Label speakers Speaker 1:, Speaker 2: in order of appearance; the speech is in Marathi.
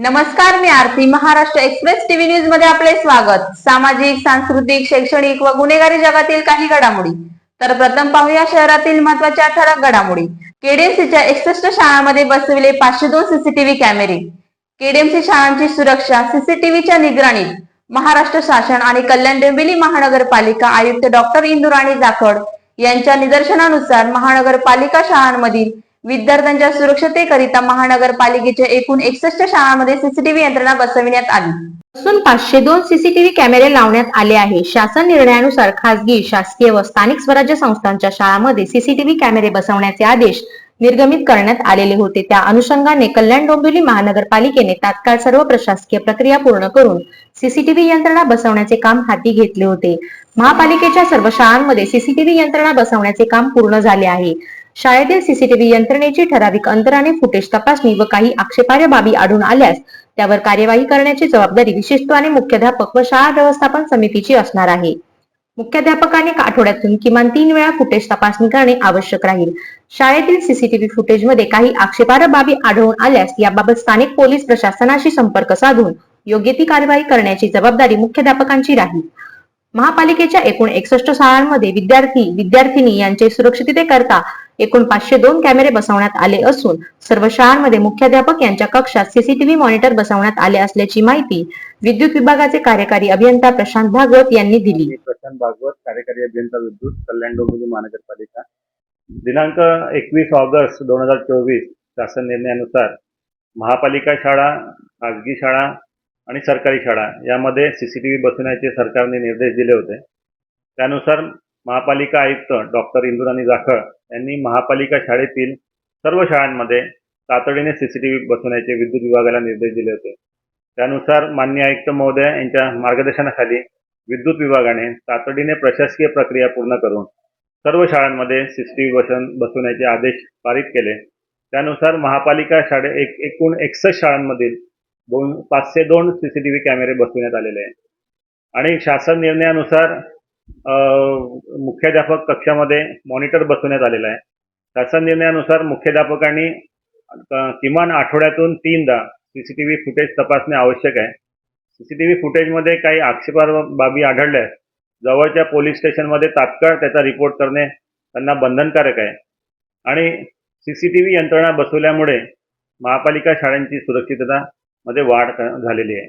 Speaker 1: नमस्कार मी आरती. महाराष्ट्र एक्सप्रेस टीव्ही न्यूजमध्ये आपले स्वागत. सामाजिक सांस्कृतिक शैक्षणिक व गुन्हेगारी जगातील काही घडामोडी. तर प्रथम पाहूया शहरातील महत्त्वाच्या ठळक घडामोडी. केडीएमसीच्या एकसष्ट शाळांमध्ये बसविले पाचशे दोन सीसीटीव्ही कॅमेरे. केडीएमसी शाळांची सुरक्षा सीसीटीव्हीच्या निगराणीत महाराष्ट्र शासन आणि कल्याण डोंबिवली महानगरपालिका आयुक्त डॉक्टर इंदुराणी जाखड यांच्या निदर्शनानुसार महानगरपालिका शाळांमधील विद्यार्थ्यांच्या सुरक्षतेकरिता महानगरपालिकेच्या एकूण एकसष्ट शाळांमध्ये सीसीटीव्ही यंत्रणा बसविण्यात आली.
Speaker 2: असून पाचशे दोन सीसीटीव्ही कॅमेरे लावण्यात आले आहे. शासन निर्णयानुसार खासगी शासकीय व स्थानिक स्वराज्य संस्थांच्या शाळांमध्ये सीसीटीव्ही कॅमेरे बसवण्याचे आदेश निर्गमित करण्यात आलेले होते. त्या अनुषंगाने कल्याण डोंबिवली महानगरपालिकेने तात्काळ सर्व प्रशासकीय प्रक्रिया पूर्ण करून सीसीटीव्ही यंत्रणा बसवण्याचे काम हाती घेतले होते. महापालिकेच्या सर्व शाळांमध्ये सीसीटीव्ही यंत्रणा बसवण्याचे काम पूर्ण झाले आहे. शाळेतील सीसीटीव्ही यंत्रणेची ठराविक अंतराने फुटेज तपासणी व काही आक्षेपार्ह बाबी आढळून आल्यास त्यावर कार्यवाही करण्याची जबाबदारी विशेषत्वाने मुख्याध्यापक व शाळा व्यवस्थापन समितीची असणार आहे. मुख्याध्यापकाने आठवड्यातून किमान तीन वेळा फुटेज तपासणी करणे आवश्यक राहील. शाळेतील सीसीटीव्ही फुटेजमध्ये काही आक्षेपार्ह बाबी आढळून आल्यास याबाबत स्थानिक पोलीस प्रशासनाशी संपर्क साधून योग्य ती कार्यवाही करण्याची जबाबदारी मुख्याध्यापकांची राहील. महापालिकेच्या एकूण एकसष्ट शाळांमध्ये विद्यार्थी विद्यार्थिनी यांचे सुरक्षिततेकरता एकूण पाचशे दोन कॅमेरे बसवण्यात आले असून सर्व शाळांमध्ये मुख्याध्यापक यांच्या कक्षात सीसीटीव्ही मॉनिटर बसवण्यात आले असल्याची माहिती विद्युत विभागाचे कार्यकारी अभियंता प्रशांत भागवत यांनी दिली.
Speaker 3: प्रशांत भागवत कार्यकारी अभियंता विद्युत कल्याण डोंबिवली महानगरपालिका. दिनांक एकवीस ऑगस्ट दोन हजार चोवीस शासन निर्णयानुसार महापालिका शाळा खाजगी शाळा आणि सरकारी शाळा यामध्ये सीसीटीव्ही बसवण्याचे सरकारने निर्देश दिले होते. त्यानुसार महापालिका आयुक्त डॉक्टर इंदुराणी जाखळ यांनी महापालिका शाळेतील सर्व शाळांमध्ये तातडीने सीसीटीव्ही बसवण्याचे विद्युत विभागाला निर्देश दिले होते. त्यानुसार मान्य आयुक्त महोदय यांच्या मार्गदर्शनाखाली विद्युत विभागाने तातडीने प्रशासकीय प्रक्रिया पूर्ण करून सर्व शाळांमध्ये सीसीटीव्ही बसन बसवण्याचे आदेश पारित केले. त्यानुसार महापालिका शाळे एक एकूण एकसष्ट शाळांमधील दोन पाचशे दोन सीसीटीव्ही कॅमेरे बसविण्यात आलेले आहे आणि शासन निर्णयानुसार मुख्याध्यापक कक्षामध्ये मॉनिटर बसवण्यात आलेला आहे. शासन निर्णयानुसार मुख्याध्यापकांनी किमान आठवड्यातून तीनदा सीसीटीव्ही फुटेज तपासणे आवश्यक आहे. सीसीटीव्ही फुटेजमध्ये काही आक्षेपार्ह बाबी आढळल्यास जवळच्या पोलीस स्टेशनमध्ये तात्काळ त्याचा रिपोर्ट करणे त्यांना बंधनकारक आहे. आणि सीसीटीव्ही यंत्रणा बसवल्यामुळे महापालिका शाळांची सुरक्षितता मध्ये वाढ झालेली आहे.